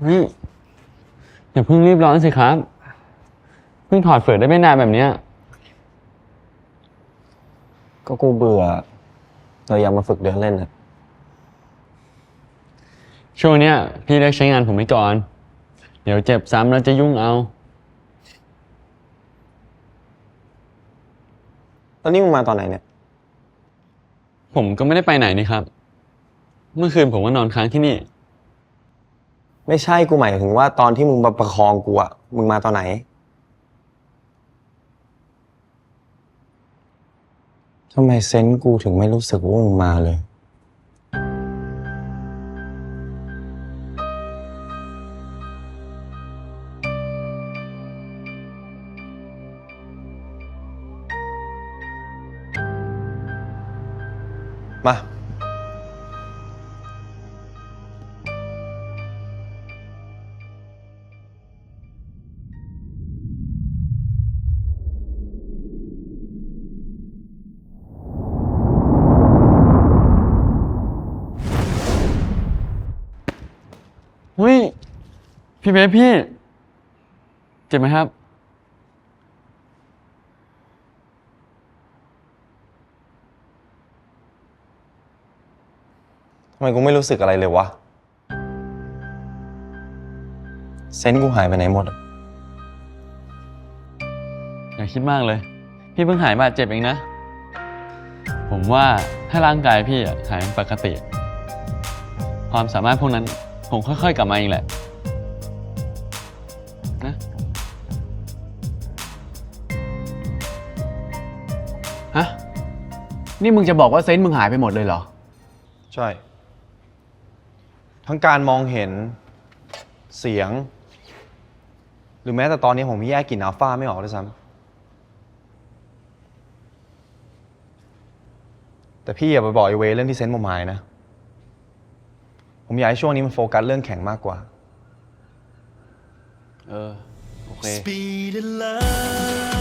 เฮ้ยอย่าเพิ่งรีบร้อนสิครับ เพิ่งถอดเฟือกได้ไม่นานแบบเนี้ย ก็กูเบื่อเลยอยากมาฝึกเดินเล่นอะช่วงเนี้ยพี่เลิกใช้งานผมไปก่อน เดี๋ยวเจ็บซ้ำแล้วจะยุ่งเอา แล้วนี่มึงมาตอนไหนเนี่ย ผมก็ไม่ได้ไปไหนนี่ครับ เมื่อคืนผมก็นอนค้างที่นี่ ไม่ใช่กูหมายถึงว่าตอนที่มึงมาประคองกูอะมึงมาตอนไหน ทำไมเซนส์กูถึงไม่รู้สึกว่ามึงมาเลย มา เฮ้ย พี่เบสพี่ เจ็บไหมครับ ทำไมกูไม่รู้สึกอะไรเลยวะ เซนส์กูหายไปไหนหมดอะอย่าคิดมากเลย พี่เพิ่งหายบาดเจ็บเองนะ ผมว่าถ้าร่างกายพี่อะหายเป็นปกติ ความสามารถพวกนั้น คงค่อยๆกลับมาเองแหละนะฮะ นี่มึงจะบอกว่าเซนส์มึงหายไปหมดเลยเหรอ ใช่ ทั้งการมองเห็นเสียง หรือแม้แต่ตอนนี้ผมแยกกลิ่นอัลฟาไม่ออกด้วยซ้ำแต่พี่อย่าไปบอกไอเวย์เรื่องที่เซนต์ผมหายนะ ผมอยากให้ช่วงนี้มันโฟกัสเรื่องแข่งมากกว่า เออ โอเค Speed in love